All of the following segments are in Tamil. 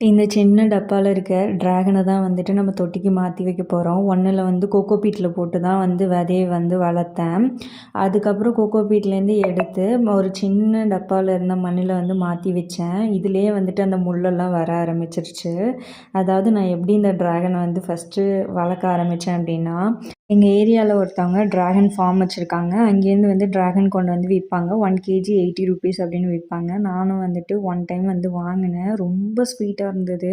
இந்த சின்ன டப்பாவில் இருக்க ட்ராகனை தான் வந்துட்டு நம்ம தொட்டிக்கு மாற்றி வைக்க போகிறோம் ஒன்றில் வந்து கோகோ பீட்டில் போட்டு தான் வந்து விதையை வந்து வளர்த்தேன். அதுக்கப்புறம் கோகோ பீட்லேருந்து எடுத்து ஒரு சின்ன டப்பாவில் இருந்த மண்ணில் வந்து மாற்றி வச்சேன். இதுலேயே வந்துட்டு அந்த முள்ளெல்லாம் வர ஆரம்பிச்சிருச்சு. அதாவது நான் எப்படி இந்த ட்ராகனை வந்து ஃபஸ்ட்டு வளர்க்க ஆரம்பித்தேன் அப்படின்னா எங்கள் ஏரியாவில் ஒருத்தவங்க ட்ராகன் ஃபார்ம் வச்சுருக்காங்க. அங்கேருந்து வந்து ட்ராகன் கொண்டு வந்து விற்பாங்க ஒன் கேஜி எயிட்டி ருபீஸ் அப்படின்னு விற்பாங்க நானும் வந்துட்டு ஒன் டைம் வந்து வாங்கினேன். ரொம்ப ஸ்வீட்டாக இருந்தது.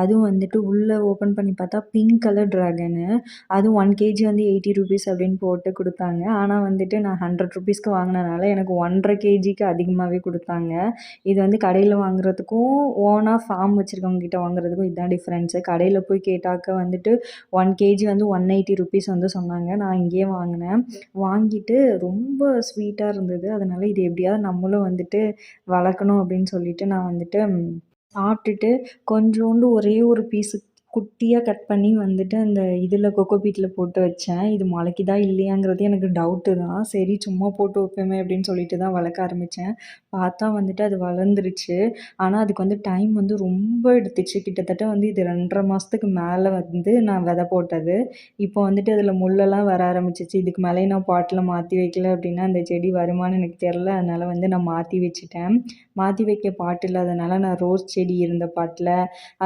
அதுவும் வந்துட்டு உள்ளே ஓப்பன் பண்ணி பார்த்தா பிங்க் கலர் ட்ராகனு அதுவும் ஒன் கேஜி வந்து எயிட்டி ருபீஸ் அப்படின்னு போட்டு கொடுத்தாங்க. ஆனால் வந்துட்டு நான் ஹண்ட்ரட் ருபீஸ்க்கு வாங்கினனால எனக்கு ஒன்றரை கேஜிக்கு அதிகமாகவே கொடுத்தாங்க. இது வந்து கடையில் வாங்குறதுக்கும் ஓனாக ஃபார்ம் வச்சுருக்கவங்க கிட்ட வாங்குறதுக்கும் இதுதான் டிஃப்ரென்ஸு கடையில் போய் கேட்டாக்க வந்துட்டு ஒன் கேஜி வந்து ஒன் எயிட்டி ருபீஸ் வந்து சொன்னாங்க. நான் இங்கேயே வாங்கினேன். வாங்கிட்டு ரொம்ப ஸ்வீட்டாக இருந்தது. அதனால் இது எப்படியாவது நம்மளும் வந்துட்டு வளர்க்கணும் அப்படின்னு சொல்லிட்டு நான் வந்துட்டு சாப்பிட்டுட்டு கொஞ்சோண்டு ஒரே ஒரு பீஸு குட்டியாக கட் பண்ணி வந்துட்டு அந்த இதில் கொக்கோபீட்டில் போட்டு வச்சேன். இது முளைக்குதா இல்லையாங்கிறது எனக்கு டவுட்டு தான். சரி சும்மா போட்டு வைப்போமே அப்படின்னு சொல்லிட்டு தான் வளர்க்க ஆரம்பித்தேன் பார்த்தா வந்துட்டு அது வளர்ந்துருச்சு. ஆனால் அதுக்கு வந்து டைம் வந்து ரொம்ப எடுத்துச்சு. கிட்டத்தட்ட வந்து இது ரெண்டரை மாதத்துக்கு மேலே வந்து நான் விதை போட்டது. இப்போ வந்துட்டு அதில் முள்ளெல்லாம் வர ஆரம்பிச்சிச்சு. இதுக்கு மேலே நான் பாட்டில் மாற்றி வைக்கல அப்படின்னா அந்த செடி வருமானு எனக்கு தெரில அதனால் வந்து நான் மாற்றி வச்சுட்டேன். மாற்றி வைக்க பாட்டு இல்லாதனால நான் ரோஸ் செடி இருந்த பாட்டில்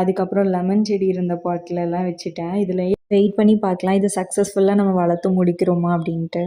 அதுக்கப்புறம் லெமன் செடி இருந்த பாட்டிலெல்லாம் வச்சுட்டேன். இதில் வெயிட் பண்ணி பார்க்கலாம். இது சக்ஸஸ்ஃபுல்லாக நம்ம வளர்த்து முடிக்கிறோமா அப்படின்ட்டு.